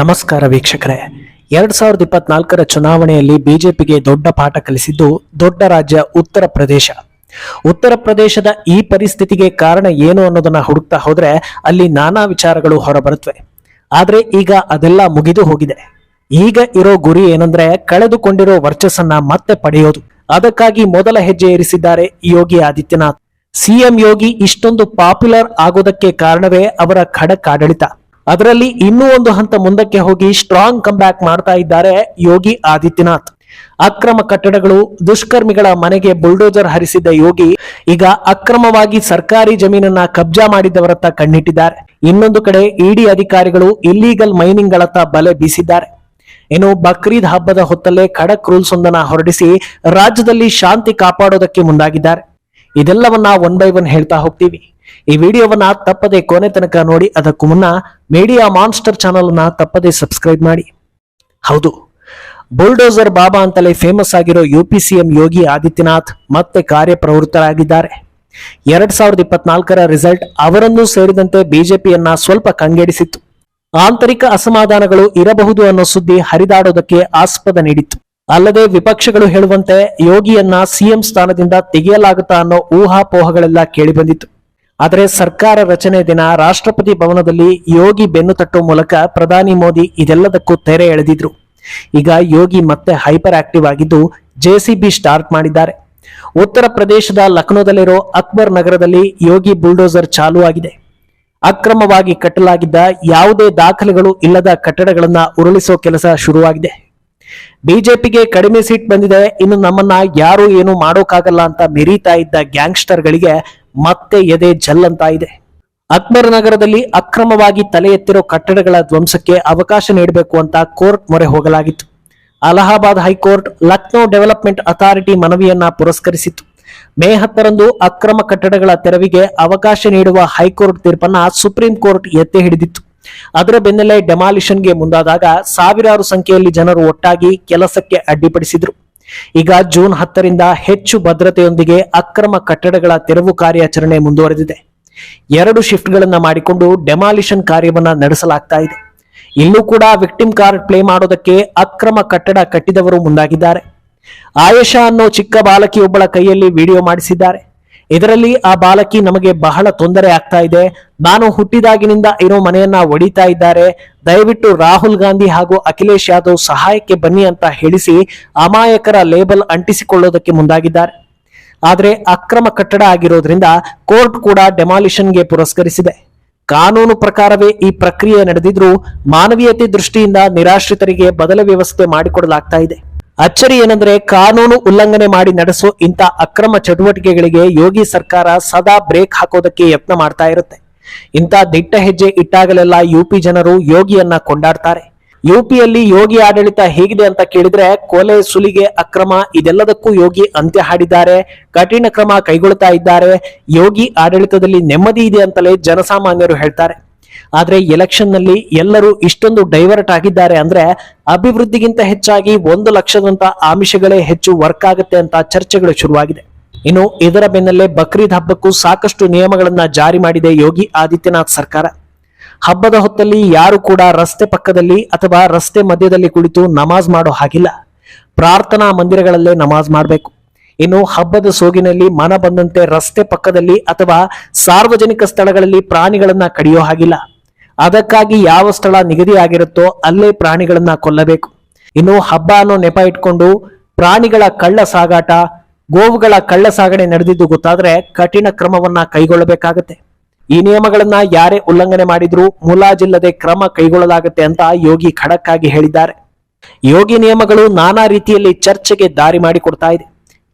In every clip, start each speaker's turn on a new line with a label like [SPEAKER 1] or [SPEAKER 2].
[SPEAKER 1] ನಮಸ್ಕಾರ ವೀಕ್ಷಕರೇ. ಎರಡ್ ಸಾವಿರದ ಇಪ್ಪತ್ನಾಲ್ಕರ ಚುನಾವಣೆಯಲ್ಲಿ ಬಿಜೆಪಿಗೆ ದೊಡ್ಡ ಪಾಠ ಕಲಿಸಿದ್ದು ದೊಡ್ಡ ರಾಜ್ಯ ಉತ್ತರ ಪ್ರದೇಶ. ಉತ್ತರ ಪ್ರದೇಶದ ಈ ಪರಿಸ್ಥಿತಿಗೆ ಕಾರಣ ಏನು ಅನ್ನೋದನ್ನ ಹುಡುಕ್ತಾ ಹೋದ್ರೆ ಅಲ್ಲಿ ನಾನಾ ವಿಚಾರಗಳು ಹೊರಬರುತ್ತವೆ ಆದ್ರೆ ಈಗ ಅದೆಲ್ಲ ಮುಗಿದು ಹೋಗಿದೆ. ಈಗ ಇರೋ ಗುರಿ ಏನಂದ್ರೆ ಕಳೆದುಕೊಂಡಿರೋ ವರ್ಚಸ್ಸನ್ನ ಮತ್ತೆ ಪಡೆಯೋದು. ಅದಕ್ಕಾಗಿ ಮೊದಲ ಹೆಜ್ಜೆ ಇರಿಸಿದ್ದಾರೆ ಯೋಗಿ ಆದಿತ್ಯನಾಥ್. ಸಿಎಂ ಯೋಗಿ ಇಷ್ಟೊಂದು ಪಾಪ್ಯುಲರ್ ಆಗೋದಕ್ಕೆ ಕಾರಣವೇ ಅವರ ಖಡಕ್ ಆಡಳಿತ. ಅದರಲ್ಲಿ ಇನ್ನೂ ಒಂದು ಹಂತ ಮುಂದಕ್ಕೆ ಹೋಗಿ ಸ್ಟ್ರಾಂಗ್ ಕಂಬ್ಯಾಕ್ ಮಾಡ್ತಾ ಇದ್ದಾರೆ ಯೋಗಿ ಆದಿತ್ಯನಾಥ್. ಅಕ್ರಮ ಕಟ್ಟಡಗಳು, ದುಷ್ಕರ್ಮಿಗಳ ಮನೆಗೆ ಬುಲ್ಡೋಜರ್ ಹರಿಸಿದ್ದ ಯೋಗಿ ಈಗ ಅಕ್ರಮವಾಗಿ ಸರ್ಕಾರಿ ಜಮೀನನ್ನ ಕಬ್ಜಾ ಮಾಡಿದವರತ್ತ ಕಣ್ಣಿಟ್ಟಿದ್ದಾರೆ. ಇನ್ನೊಂದು ಕಡೆ ಇಡಿ ಅಧಿಕಾರಿಗಳು ಇಲ್ಲೀಗಲ್ ಮೈನಿಂಗ್ ಗಳತ್ತ ಬಲೆ ಬೀಸಿದ್ದಾರೆ. ಇನ್ನು ಬಕ್ರೀದ್ ಹಬ್ಬದ ಹೊತ್ತಲ್ಲೇ ಖಡಕ್ ರೂಲ್ಸ್ ಒಂದನ್ನ ಹೊರಡಿಸಿ ರಾಜ್ಯದಲ್ಲಿ ಶಾಂತಿ ಕಾಪಾಡೋದಕ್ಕೆ ಮುಂದಾಗಿದ್ದಾರೆ. ಇದೆಲ್ಲವನ್ನ ಒನ್ ಬೈ ಒನ್ ಹೇಳ್ತಾ ಹೋಗ್ತೀವಿ. ಈ ವಿಡಿಯೋವನ್ನ ತಪ್ಪದೆ ಕೊನೆ ತನಕ ನೋಡಿ, ಅದಕ್ಕೂ ಮುನ್ನ ಮೀಡಿಯಾ ಮಾನ್ಸ್ಟರ್ ಚಾನಲ್ ಅನ್ನ ತಪ್ಪದೆ ಸಬ್ಸ್ಕ್ರೈಬ್ ಮಾಡಿ. ಹೌದು ಬುಲ್ಡೋಸರ್ ಬಾಬಾ ಅಂತಲೇ ಫೇಮಸ್ ಆಗಿರೋ ಯು ಸಿಎಂ ಯೋಗಿ ಆದಿತ್ಯನಾಥ್ ಮತ್ತೆ ಕಾರ್ಯಪ್ರವೃತ್ತರಾಗಿದ್ದಾರೆ. ಎರಡ್ ಸಾವಿರದ ಇಪ್ಪತ್ನಾಲ್ಕರ ರಿಸಲ್ಟ್ ಅವರನ್ನೂ ಸೇರಿದಂತೆ ಬಿಜೆಪಿಯನ್ನ ಸ್ವಲ್ಪ ಕಂಗೆಡಿಸಿತ್ತು ಆಂತರಿಕ ಅಸಮಾಧಾನಗಳು ಇರಬಹುದು ಅನ್ನೋ ಸುದ್ದಿ ಹರಿದಾಡೋದಕ್ಕೆ ಆಸ್ಪದ ನೀಡಿತ್ತು. ಅಲ್ಲದೆ ವಿಪಕ್ಷಗಳು ಹೇಳುವಂತೆ ಯೋಗಿಯನ್ನ ಸಿಎಂ ಸ್ಥಾನದಿಂದ ತೆಗೆಯಲಾಗುತ್ತಾ ಅನ್ನೋ ಊಹಾಪೋಹಗಳೆಲ್ಲ ಕೇಳಿಬಂದಿತ್ತು ಆದರೆ ಸರ್ಕಾರ ರಚನೆ ದಿನ ರಾಷ್ಟ್ರಪತಿ ಭವನದಲ್ಲಿ ಯೋಗಿ ಬೆನ್ನು ತಟ್ಟುವ ಮೂಲಕ ಪ್ರಧಾನಿ ಮೋದಿ ಇದೆಲ್ಲದಕ್ಕೂ ತೆರೆ ಎಳೆದಿದ್ರು. ಈಗ ಯೋಗಿ ಮತ್ತೆ ಹೈಪರ್ ಆಕ್ಟಿವ್ ಆಗಿದ್ದು ಜೆಸಿಬಿ ಸ್ಟಾರ್ಟ್ ಮಾಡಿದ್ದಾರೆ. ಉತ್ತರ ಪ್ರದೇಶದ ಲಕ್ನೋದಲ್ಲಿರೋ ಅಕ್ಬರ್ ನಗರದಲ್ಲಿ ಯೋಗಿ ಬುಲ್ಡೋಸರ್ ಚಾಲು ಆಗಿದೆ. ಅಕ್ರಮವಾಗಿ ಕಟ್ಟಲಾಗಿದ್ದ ಯಾವುದೇ ದಾಖಲೆಗಳು ಇಲ್ಲದ ಕಟ್ಟಡಗಳನ್ನ ಉರುಳಿಸೋ ಕೆಲಸ ಶುರುವಾಗಿದೆ. ಬಿಜೆಪಿಗೆ ಕಡಿಮೆ ಸೀಟ್ ಬಂದಿದೆ, ಇನ್ನು ನಮ್ಮನ್ನ ಯಾರು ಏನು ಮಾಡೋಕ್ಕಾಗಲ್ಲ ಅಂತ ಮೆರೀತಾ ಇದ್ದ ಗ್ಯಾಂಗ್ಸ್ಟರ್ಗಳಿಗೆ ಮತ್ತೆ ಎದೆ ಜಲ್ಲಂತ ಇದೆ ಅಕ್ಬರ್ ನಗರದಲ್ಲಿ ಅಕ್ರಮವಾಗಿ ತಲೆ ಎತ್ತಿರೋ ಕಟ್ಟಡಗಳ ಧ್ವಂಸಕ್ಕೆ ಅವಕಾಶ ನೀಡಬೇಕು ಅಂತ ಕೋರ್ಟ್ ಮೊರೆ ಹೋಗಲಾಗಿತ್ತು. Allahabad high court Lucknow development authority ಮನವಿಯನ್ನ ಪುರಸ್ಕರಿಸಿತ್ತು. ಮೇ ಹತ್ತರಂದು ಅಕ್ರಮ ಕಟ್ಟಡಗಳ ತೆರವಿಗೆ ಅವಕಾಶ ನೀಡುವ ಹೈಕೋರ್ಟ್ ತೀರ್ಪನ್ನ ಸುಪ್ರೀಂ ಕೋರ್ಟ್ ಎತ್ತಿ ಹಿಡಿದಿತ್ತು. ಅದರ ಬೆನ್ನಲ್ಲೇ ಡೆಮಾಲಿಷನ್ಗೆ ಮುಂದಾದಾಗ ಸಾವಿರಾರು ಸಂಖ್ಯೆಯಲ್ಲಿ ಜನರು ಒಟ್ಟಾಗಿ ಕೆಲಸಕ್ಕೆ ಅಡ್ಡಿಪಡಿಸಿದ್ರು. ಈಗ ಜೂನ್ ಹತ್ತರಿಂದ ಹೆಚ್ಚು ಭದ್ರತೆಯೊಂದಿಗೆ ಅಕ್ರಮ ಕಟ್ಟಡಗಳ ತೆರವು ಕಾರ್ಯಾಚರಣೆ ಮುಂದುವರೆದಿದೆ. ಎರಡು ಶಿಫ್ಟ್ಗಳನ್ನು ಮಾಡಿಕೊಂಡು ಡೆಮಾಲಿಷನ್ ಕಾರ್ಯವನ್ನ ನಡೆಸಲಾಗ್ತಾ ಇದೆ. ಇಲ್ಲೂ ಕೂಡ ವಿಕ್ಟಿಮ್ ಕಾರ್ಡ್ ಪ್ಲೇ ಮಾಡೋದಕ್ಕೆ ಅಕ್ರಮ ಕಟ್ಟಡ ಕಟ್ಟಿದವರು ಮುಂದಾಗಿದ್ದಾರೆ. ಆಯಶಾ ಅನ್ನೋ ಚಿಕ್ಕ ಬಾಲಕಿಯೊಬ್ಬಳ ಕೈಯಲ್ಲಿ ವಿಡಿಯೋ ಮಾಡಿಸಿದ್ದಾರೆ. ಇದರಲ್ಲಿ ಆ ಬಾಲಕಿ ನಮಗೆ ಬಹಳ ತೊಂದರೆ ಆಗ್ತಾ ಇದೆ. ನಾನು ಹುಟ್ಟಿದಾಗಿನಿಂದ ಇರೋ ಮನೆಯನ್ನ ಒಡಿತಾ ಇದ್ದಾರೆ. ದಯವಿಟ್ಟು ರಾಹುಲ್ ಗಾಂಧಿ ಹಾಗೂ ಅಖಿಲೇಶ್ ಯಾದವ್ ಸಹಾಯಕ್ಕೆ ಬನ್ನಿ ಅಂತ ಹೇಳಿಸಿ ಅಮಾಯಕರ ಲೇಬಲ್ ಅಂಟಿಸಿಕೊಳ್ಳೋದಕ್ಕೆ ಮುಂದಾಗಿದ್ದಾರೆ. ಆದರೆ ಅಕ್ರಮ ಕಟ್ಟಡ ಆಗಿರೋದ್ರಿಂದ ಕೋರ್ಟ್ ಕೂಡ ಡೆಮಾಲಿಷನ್ಗೆ ಪುರಸ್ಕರಿಸಿದೆ. ಕಾನೂನು ಪ್ರಕಾರವೇ ಈ ಪ್ರಕ್ರಿಯೆ ನಡೆದಿದ್ರೂ ಮಾನವೀಯತೆ ದೃಷ್ಟಿಯಿಂದ ನಿರಾಶ್ರಿತರಿಗೆ ಬದಲ ವ್ಯವಸ್ಥೆ ಮಾಡಿಕೊಡಲಾಗ್ತಾ ಇದೆ. ಅಚ್ಚರಿ ಏನಂದ್ರೆ ಕಾನೂನು ಉಲ್ಲಂಘನೆ ಮಾಡಿ ನಡೆಸೋ ಇಂಥ ಅಕ್ರಮ ಚಟುವಟಿಕೆಗಳಿಗೆ ಯೋಗಿ ಸರ್ಕಾರ ಸದಾ ಬ್ರೇಕ್ ಹಾಕೋದಕ್ಕೆ ಯತ್ನ ಮಾಡ್ತಾ ಇರುತ್ತೆ. ಇಂಥ ದಿಟ್ಟ ಹೆಜ್ಜೆ ಇಟ್ಟಾಗಲೆಲ್ಲ ಯುಪಿ ಜನರು ಯೋಗಿಯನ್ನ ಕೊಂಡಾಡ್ತಾರೆ. ಯುಪಿಯಲ್ಲಿ ಯೋಗಿ ಆಡಳಿತ ಹೇಗಿದೆ ಅಂತ ಕೇಳಿದ್ರೆ ಕೊಲೆ, ಸುಲಿಗೆ, ಅಕ್ರಮ ಇದೆಲ್ಲದಕ್ಕೂ ಯೋಗಿ ಅಂತ್ಯ ಹಾಡಿದ್ದಾರೆ, ಕಠಿಣ ಕ್ರಮ ಕೈಗೊಳ್ತಾ ಇದ್ದಾರೆ. ಯೋಗಿ ಆಡಳಿತದಲ್ಲಿ ನೆಮ್ಮದಿ ಇದೆ ಅಂತಲೇ ಜನಸಾಮಾನ್ಯರು ಹೇಳ್ತಾರೆ. ಆದ್ರೆ ಎಲೆಕ್ಷನ್ನಲ್ಲಿ ಎಲ್ಲರೂ ಇಷ್ಟೊಂದು ಡೈವರ್ಟ್ ಆಗಿದ್ದಾರೆ ಅಂದ್ರೆ ಅಭಿವೃದ್ಧಿಗಿಂತ ಹೆಚ್ಚಾಗಿ ಒಂದು ಲಕ್ಷದಂತ ಆಮಿಷಗಳೇ ಹೆಚ್ಚು ವರ್ಕ್ ಆಗುತ್ತೆ ಅಂತ ಚರ್ಚೆಗಳು ಶುರುವಾಗಿದೆ. ಇನ್ನು ಇದರ ಬೆನ್ನಲ್ಲೇ ಬಕ್ರೀದ್ ಹಬ್ಬಕ್ಕೂ ಸಾಕಷ್ಟು ನಿಯಮಗಳನ್ನ ಜಾರಿ ಮಾಡಿದೆ ಯೋಗಿ ಆದಿತ್ಯನಾಥ್ ಸರ್ಕಾರ. ಹಬ್ಬದ ಹೊತ್ತಲ್ಲಿ ಯಾರು ಕೂಡ ರಸ್ತೆ ಪಕ್ಕದಲ್ಲಿ ಅಥವಾ ರಸ್ತೆ ಮಧ್ಯದಲ್ಲಿ ಕುಳಿತು ನಮಾಜ್ ಮಾಡೋ ಹಾಗಿಲ್ಲ. ಪ್ರಾರ್ಥನಾ ಮಂದಿರಗಳಲ್ಲೇ ನಮಾಜ್ ಮಾಡಬೇಕು. ಇನ್ನು ಹಬ್ಬದ ಸೋಗಿನಲ್ಲಿ ಮನ ಬಂದಂತೆ ರಸ್ತೆ ಪಕ್ಕದಲ್ಲಿ ಅಥವಾ ಸಾರ್ವಜನಿಕ ಸ್ಥಳಗಳಲ್ಲಿ ಪ್ರಾಣಿಗಳನ್ನ ಕಡಿಯೋ ಹಾಗಿಲ್ಲ. ಅದಕ್ಕಾಗಿ ಯಾವ ಸ್ಥಳ ನಿಗದಿ ಆಗಿರುತ್ತೋ ಅಲ್ಲೇ ಪ್ರಾಣಿಗಳನ್ನ ಕೊಲ್ಲಬೇಕು. ಇನ್ನು ಹಬ್ಬ ಅನ್ನೋ ನೆಪ ಇಟ್ಕೊಂಡು ಪ್ರಾಣಿಗಳ ಕಳ್ಳ ಸಾಗಾಟ, ಗೋವುಗಳ ಕಳ್ಳ ಸಾಗಣೆ ನಡೆದಿದ್ದು ಗೊತ್ತಾದ್ರೆ ಕಠಿಣ ಕ್ರಮವನ್ನ ಕೈಗೊಳ್ಳಬೇಕಾಗತ್ತೆ. ಈ ನಿಯಮಗಳನ್ನ ಯಾರೇ ಉಲ್ಲಂಘನೆ ಮಾಡಿದ್ರೂ ಮುಲಾಜಿಲ್ಲದೆ ಕ್ರಮ ಕೈಗೊಳ್ಳಲಾಗುತ್ತೆ ಅಂತ ಯೋಗಿ ಖಡಕ್ ಆಗಿ ಹೇಳಿದ್ದಾರೆ. ಯೋಗಿ ನಿಯಮಗಳು ನಾನಾ ರೀತಿಯಲ್ಲಿ ಚರ್ಚೆಗೆ ದಾರಿ ಮಾಡಿಕೊಡ್ತಾ ಇದೆ.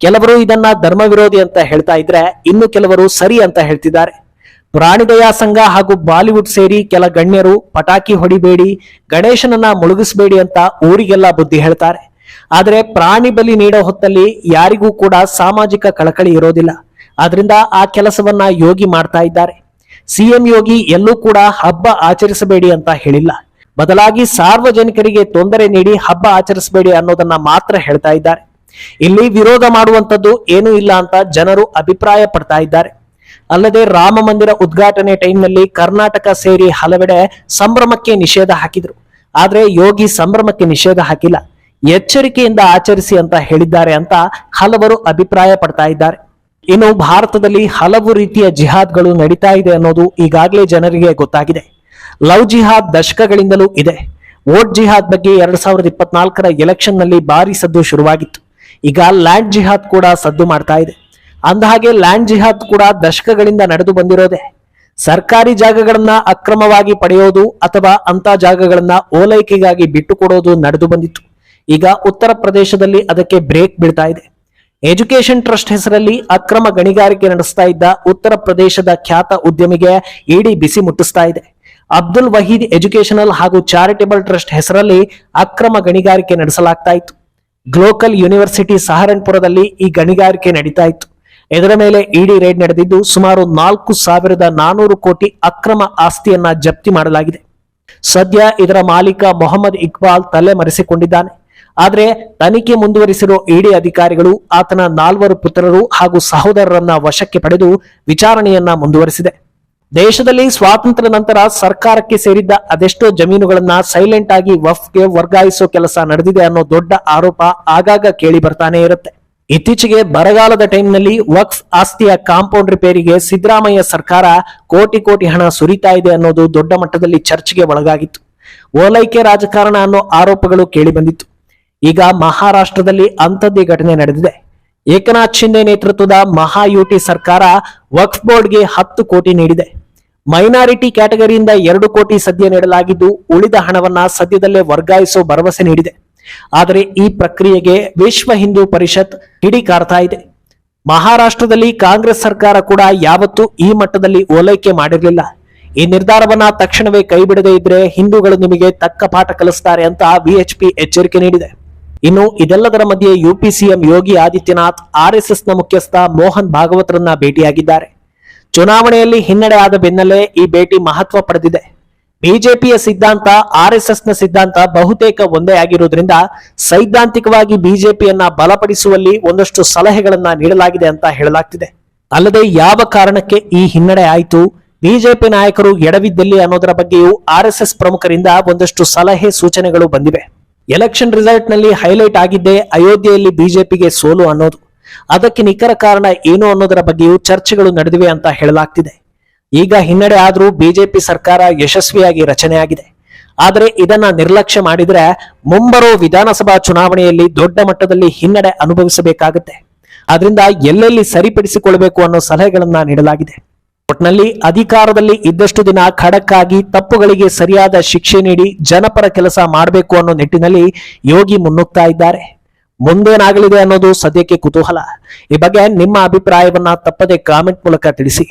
[SPEAKER 1] ಕೆಲವರು ಇದನ್ನ ಧರ್ಮ ವಿರೋಧಿ ಅಂತ ಹೇಳ್ತಾ ಇದ್ರೆ ಇನ್ನು ಕೆಲವರು ಸರಿ ಅಂತ ಹೇಳ್ತಿದ್ದಾರೆ. ಪ್ರಾಣಿ ದಯಾ ಸಂಘ ಹಾಗೂ ಬಾಲಿವುಡ್ ಸೇರಿ ಕೆಲ ಗಣ್ಯರು ಪಟಾಕಿ ಹೊಡಿಬೇಡಿ, ಗಣೇಶನನ್ನ ಮುಳುಗಿಸಬೇಡಿ ಅಂತ ಊರಿಗೆಲ್ಲ ಬುದ್ಧಿ ಹೇಳ್ತಾರೆ. ಆದರೆ ಪ್ರಾಣಿ ಬಲಿ ನೀಡೋ ಹೊತ್ತಲ್ಲಿ ಯಾರಿಗೂ ಕೂಡ ಸಾಮಾಜಿಕ ಕಳಕಳಿ ಇರೋದಿಲ್ಲ. ಆದ್ರಿಂದ ಆ ಕೆಲಸವನ್ನ ಯೋಗಿ ಮಾಡ್ತಾ ಇದ್ದಾರೆ. ಸಿಎಂ ಯೋಗಿ ಎಲ್ಲೂ ಕೂಡ ಹಬ್ಬ ಆಚರಿಸಬೇಡಿ ಅಂತ ಹೇಳಿಲ್ಲ. ಬದಲಾಗಿ ಸಾರ್ವಜನಿಕರಿಗೆ ತೊಂದರೆ ನೀಡಿ ಹಬ್ಬ ಆಚರಿಸಬೇಡಿ ಅನ್ನೋದನ್ನ ಮಾತ್ರ ಹೇಳ್ತಾ ಇದ್ದಾರೆ. ಇಲ್ಲಿ ವಿರೋಧ ಮಾಡುವಂತದ್ದು ಏನೂ ಇಲ್ಲ ಅಂತ ಜನರು ಅಭಿಪ್ರಾಯ ಪಡ್ತಾ ಇದ್ದಾರೆ. ಅಲ್ಲದೆ ರಾಮ ಮಂದಿರ ಉದ್ಘಾಟನೆ ಟೈಮ್ನಲ್ಲಿ ಕರ್ನಾಟಕ ಸೇರಿ ಹಲವೆಡೆ ಸಂಭ್ರಮಕ್ಕೆ ನಿಷೇಧ ಹಾಕಿದ್ರು. ಆದ್ರೆ ಯೋಗಿ ಸಂಭ್ರಮಕ್ಕೆ ನಿಷೇಧ ಹಾಕಿಲ್ಲ. ಎಚ್ಚರಿಕೆಯಿಂದ ಆಚರಿಸಿ ಅಂತ ಹೇಳಿದ್ದಾರೆ ಅಂತ ಹಲವರು ಅಭಿಪ್ರಾಯ ಪಡ್ತಾ ಇದ್ದಾರೆ. ಇನ್ನು ಭಾರತದಲ್ಲಿ ಹಲವು ರೀತಿಯ ಜಿಹಾದ್ಗಳು ನಡೀತಾ ಇದೆ ಅನ್ನೋದು ಈಗಾಗಲೇ ಜನರಿಗೆ ಗೊತ್ತಾಗಿದೆ. ಲವ್ ಜಿಹಾದ್ ದಶಕಗಳಿಂದಲೂ ಇದೆ. ವೋಟ್ ಜಿಹಾದ್ ಬಗ್ಗೆ ಎರಡ್ ಸಾವಿರದ ಇಪ್ಪತ್ನಾಲ್ಕರ ಎಲೆಕ್ಷನ್ನಲ್ಲಿ ಭಾರಿ ಸದ್ದು ಶುರುವಾಗಿತ್ತು. ಈಗ ಲ್ಯಾಂಡ್ ಜಿಹಾದ್ ಕೂಡ ಸದ್ದು ಮಾಡ್ತಾ ಇದೆ. ಅಂದಹಾಗೆ ಲ್ಯಾಂಡ್ ಜಿಹಾದ್ ಕೂಡ ದಶಕಗಳಿಂದ ನಡೆದು ಬಂದಿರೋದೆ. ಸರ್ಕಾರಿ ಜಾಗಗಳನ್ನ ಅಕ್ರಮವಾಗಿ ಪಡೆಯೋದು ಅಥವಾ ಅಂತ ಜಾಗಗಳನ್ನ ಓಲೈಕೆಗಾಗಿ ಬಿಟ್ಟುಕೊಡೋದು ನಡೆದು ಬಂದಿತ್ತು. ಈಗ ಉತ್ತರ ಪ್ರದೇಶದಲ್ಲಿ ಅದಕ್ಕೆ ಬ್ರೇಕ್ ಬೀಳ್ತಾ ಇದೆ. ಎಜುಕೇಶನ್ ಟ್ರಸ್ಟ್ ಹೆಸರಲ್ಲಿ ಅಕ್ರಮ ಗಣಿಗಾರಿಕೆ ನಡೆಸ್ತಾ ಇದ್ದ ಉತ್ತರ ಪ್ರದೇಶದ ಖ್ಯಾತ ಉದ್ಯಮಿಗೆ ಇಡಿ ಬಿಸಿ ಮುಟ್ಟಿಸ್ತಾ ಇದೆ. ಅಬ್ದುಲ್ ವಹೀದ್ ಎಜುಕೇಶನಲ್ ಹಾಗೂ ಚಾರಿಟೇಬಲ್ ಟ್ರಸ್ಟ್ ಹೆಸರಲ್ಲಿ ಅಕ್ರಮ ಗಣಿಗಾರಿಕೆ ನಡೆಸಲಾಗ್ತಾ ಇತ್ತು. ಗ್ಲೋಕಲ್ ಯೂನಿವರ್ಸಿಟಿ ಸಹರನ್ಪುರದಲ್ಲಿ ಈ ಗಣಿಗಾರಿಕೆ ನಡೀತಾ ಇತ್ತು. ಇದರ ಮೇಲೆ ಇಡಿ ರೇಡ್ ನಡೆದಿದ್ದು ಸುಮಾರು ನಾಲ್ಕು ಸಾವಿರದ ನಾನೂರು ಕೋಟಿ ಅಕ್ರಮ ಆಸ್ತಿಯನ್ನ ಜಪ್ತಿ ಮಾಡಲಾಗಿದೆ. ಸದ್ಯ ಇದರ ಮಾಲೀಕ ಮೊಹಮ್ಮದ್ ಇಕ್ಬಾಲ್ ತಲೆ ಮರೆಸಿಕೊಂಡಿದ್ದಾನೆ ಆದರೆ ತನಿಖೆ ಮುಂದುವರಿಸಿರೋ ಇಡಿ ಅಧಿಕಾರಿಗಳು ಆತನ ನಾಲ್ವರು ಪುತ್ರರು ಹಾಗೂ ಸಹೋದರರನ್ನ ವಶಕ್ಕೆ ಪಡೆದು ವಿಚಾರಣೆಯನ್ನ ಮುಂದುವರಿಸಿದೆ. ದೇಶದಲ್ಲಿ ಸ್ವಾತಂತ್ರ್ಯ ನಂತರ ಸರ್ಕಾರಕ್ಕೆ ಸೇರಿದ್ದ ಅದೆಷ್ಟೋ ಜಮೀನುಗಳನ್ನ ಸೈಲೆಂಟ್ ಆಗಿ ವಫ್ಗೆ ವರ್ಗಾಯಿಸೋ ಕೆಲಸ ನಡೆದಿದೆ ಅನ್ನೋ ದೊಡ್ಡ ಆರೋಪ ಆಗಾಗ ಕೇಳಿ ಬರ್ತಾನೆ ಇರುತ್ತೆ. ಇತ್ತೀಚೆಗೆ ಬರಗಾಲದ ಟೈಮ್ನಲ್ಲಿ ವಕ್ಫ್ ಆಸ್ತಿಯ ಕಾಂಪೌಂಡ್ ರಿಪೇರಿಗೆ ಸಿದ್ದರಾಮಯ್ಯ ಸರ್ಕಾರ ಕೋಟಿ ಕೋಟಿ ಹಣ ಸುರಿತಾ ಇದೆ ಅನ್ನೋದು ದೊಡ್ಡ ಮಟ್ಟದಲ್ಲಿ ಚರ್ಚೆಗೆ ಒಳಗಾಗಿತ್ತು. ಓಲೈಕೆ ರಾಜಕಾರಣ ಅನ್ನೋ ಆರೋಪಗಳು ಕೇಳಿಬಂದಿತ್ತು ಈಗ ಮಹಾರಾಷ್ಟ್ರದಲ್ಲಿ ಅಂಥದ್ದೇ ಘಟನೆ ನಡೆದಿದೆ. ಏಕನಾಥ್ ಶಿಂದೆ ನೇತೃತ್ವದ ಮಹಾಯುಟಿ ಸರ್ಕಾರ ವಕ್ಫ್ ಬೋರ್ಡ್ಗೆ ಹತ್ತು ಕೋಟಿ ನೀಡಿದೆ. ಮೈನಾರಿಟಿ ಕ್ಯಾಟಗರಿಯಿಂದ ಎರಡು ಕೋಟಿ ಸದ್ಯ ನೀಡಲಾಗಿದ್ದು ಉಳಿದ ಹಣವನ್ನ ಸದ್ಯದಲ್ಲೇ ವರ್ಗಾಯಿಸೋ ಭರವಸೆ ನೀಡಿದೆ. ಆದರೆ ಈ ಪ್ರಕ್ರಿಯೆಗೆ ವಿಶ್ವ ಹಿಂದೂ ಪರಿಷತ್ ಕಿಡಿಕಾರ್ತಾ ಇದೆ. ಮಹಾರಾಷ್ಟ್ರದಲ್ಲಿ ಕಾಂಗ್ರೆಸ್ ಸರ್ಕಾರ ಕೂಡ ಯಾವತ್ತೂ ಈ ಮಟ್ಟದಲ್ಲಿ ಓಲೈಕೆ ಮಾಡಿರಲಿಲ್ಲ. ಈ ನಿರ್ಧಾರವನ್ನ ತಕ್ಷಣವೇ ಕೈಬಿಡದೆ ಇದ್ರೆ ಹಿಂದೂಗಳು ನಿಮಗೆ ತಕ್ಕ ಪಾಠ ಕಲಿಸ್ತಾರೆ ಅಂತ ವಿಎಚ್ಪಿ ಎಚ್ಚರಿಕೆ ನೀಡಿದೆ. ಇನ್ನು ಇದೆಲ್ಲದರ ಮಧ್ಯೆ ಯುಪಿ ಸಿಎಂ ಯೋಗಿ ಆದಿತ್ಯನಾಥ್ ಆರ್ಎಸ್ಎಸ್ನ ಮುಖ್ಯಸ್ಥ ಮೋಹನ್ ಭಾಗವತ್ರನ್ನ ಭೇಟಿಯಾಗಿದ್ದಾರೆ. ಚುನಾವಣೆಯಲ್ಲಿ ಹಿನ್ನಡೆ ಆದ ಬೆನ್ನಲ್ಲೇ ಈ ಭೇಟಿ ಮಹತ್ವ ಪಡೆದಿದೆ. ಬಿಜೆಪಿಯ ಸಿದ್ಧಾಂತ ಆರ್ಎಸ್ಎಸ್ನ ಸಿದ್ಧಾಂತ ಬಹುತೇಕ ಒಂದೇ ಆಗಿರುವುದರಿಂದ ಸೈದ್ಧಾಂತಿಕವಾಗಿ ಬಿಜೆಪಿಯನ್ನ ಬಲಪಡಿಸುವಲ್ಲಿ ಒಂದಷ್ಟು ಸಲಹೆಗಳನ್ನ ನೀಡಲಾಗಿದೆ ಅಂತ ಹೇಳಲಾಗ್ತಿದೆ. ಅಲ್ಲದೆ ಯಾವ ಕಾರಣಕ್ಕೆ ಈ ಹಿನ್ನಡೆ ಆಯಿತು? ಬಿಜೆಪಿ ನಾಯಕರು ಎಡವಿದ್ದಲ್ಲಿ ಅನ್ನೋದರ ಬಗ್ಗೆಯೂ ಆರ್ಎಸ್ಎಸ್ ಪ್ರಮುಖರಿಂದ ಒಂದಷ್ಟು ಸಲಹೆ ಸೂಚನೆಗಳು ಬಂದಿವೆ. ಎಲೆಕ್ಷನ್ ರಿಸಲ್ಟ್ನಲ್ಲಿ ಹೈಲೈಟ್ ಆಗಿದ್ದೇ ಅಯೋಧ್ಯೆಯಲ್ಲಿ ಬಿಜೆಪಿಗೆ ಸೋಲು ಅನ್ನೋದು. ಅದಕ್ಕೆ ನಿಖರ ಕಾರಣ ಏನು ಅನ್ನೋದರ ಬಗ್ಗೆಯೂ ಚರ್ಚೆಗಳು ನಡೆದಿವೆ ಅಂತ ಹೇಳಲಾಗ್ತಿದೆ. ಈಗ ಹಿನ್ನಡೆ ಆದ್ರೂ ಬಿಜೆಪಿ ಸರ್ಕಾರ ಯಶಸ್ವಿಯಾಗಿ ರಚನೆಯಾಗಿದೆ. ಆದರೆ ಇದನ್ನ ನಿರ್ಲಕ್ಷ್ಯ ಮಾಡಿದ್ರೆ ಮುಂಬರೋ ವಿಧಾನಸಭಾ ಚುನಾವಣೆಯಲ್ಲಿ ದೊಡ್ಡ ಮಟ್ಟದಲ್ಲಿ ಹಿನ್ನಡೆ ಅನುಭವಿಸಬೇಕಾಗುತ್ತೆ. ಅದರಿಂದ ಎಲ್ಲೆಲ್ಲಿ ಸರಿಪಡಿಸಿಕೊಳ್ಳಬೇಕು ಅನ್ನೋ ಸಲಹೆಗಳನ್ನ ನೀಡಲಾಗಿದೆ. ಒಟ್ನಲ್ಲಿ ಅಧಿಕಾರದಲ್ಲಿ ಇದ್ದಷ್ಟು ದಿನ ಖಡಕ್ಕಾಗಿ ತಪ್ಪುಗಳಿಗೆ ಸರಿಯಾದ ಶಿಕ್ಷೆ ನೀಡಿ ಜನಪರ ಕೆಲಸ ಮಾಡಬೇಕು ಅನ್ನೋ ನಿಟ್ಟಿನಲ್ಲಿ ಯೋಗಿ ಮುನ್ನುಗ್ತಾ ಇದ್ದಾರೆ. ಮುಂದೇನಾಗಲಿದೆ ಅನ್ನೋದು ಸದ್ಯಕ್ಕೆ ಕುತೂಹಲ. ಈ ಬಗ್ಗೆ ನಿಮ್ಮ ಅಭಿಪ್ರಾಯವನ್ನ ತಪ್ಪದೆ ಕಾಮೆಂಟ್ ಮೂಲಕ ತಿಳಿಸಿ.